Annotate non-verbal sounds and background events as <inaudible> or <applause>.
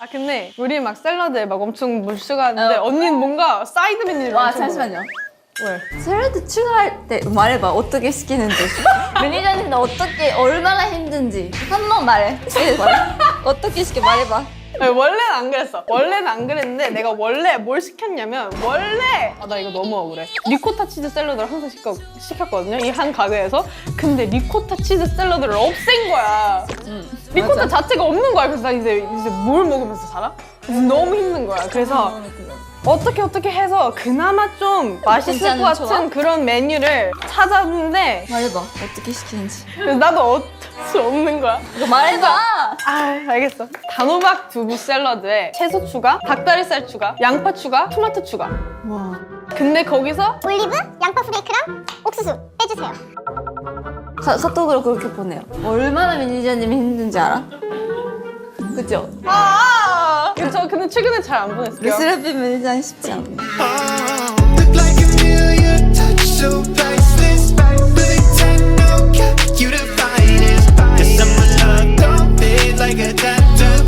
아 근데 우리 막 샐러드에 막 엄청 물수가 하는데 언니는 뭔가 사이드 메뉴를 와 엄청 잠시만요. 먹어요. 왜? 샐러드 추가할 때 말해봐 어떻게 시키는지 <laughs> 매니저님도 어떻게 얼마나 힘든지 한 번 말해 네, 말해. 어떻게 시켜 말해봐 <laughs> 아니, 원래는 안 그랬어. 원래는 안 그랬는데 내가 원래 뭘 시켰냐면 원래 아 나 이거 너무 억울해. 리코타 치즈 샐러드를 항상 시켜, 시켰거든요. 이 한 가게에서. 근데 리코타 치즈 샐러드를 없앤 거야. 리코타 맞아. 자체가 없는 거야. 그래서 나 이제 이제 뭘 먹으면서 살아? 그래서 너무 힘든 거야. 그래서 어떻게 어떻게 해서 그나마 좀 맛있을 괜찮은 것 같은 조합? 그런 메뉴를 찾았는데 말해봐 어떻게 시키는지 그래서 나도 어쩔 <laughs> 수 없는 거야. 말해봐 아 알겠어. 단호박 두부 샐러드에 채소 추가, 닭다리살 추가, 양파 추가, 토마토 추가. 와 근데 거기서 올리브, 양파 프레이크랑 옥수수 빼주세요. 카, 카톡으로 그렇게 보내요 얼마나 매니저님이 힘든지 알아? 그죠? 아, 저 근데 최근에 잘 안 보냈어요. 르스라피 매니저는 쉽지 않네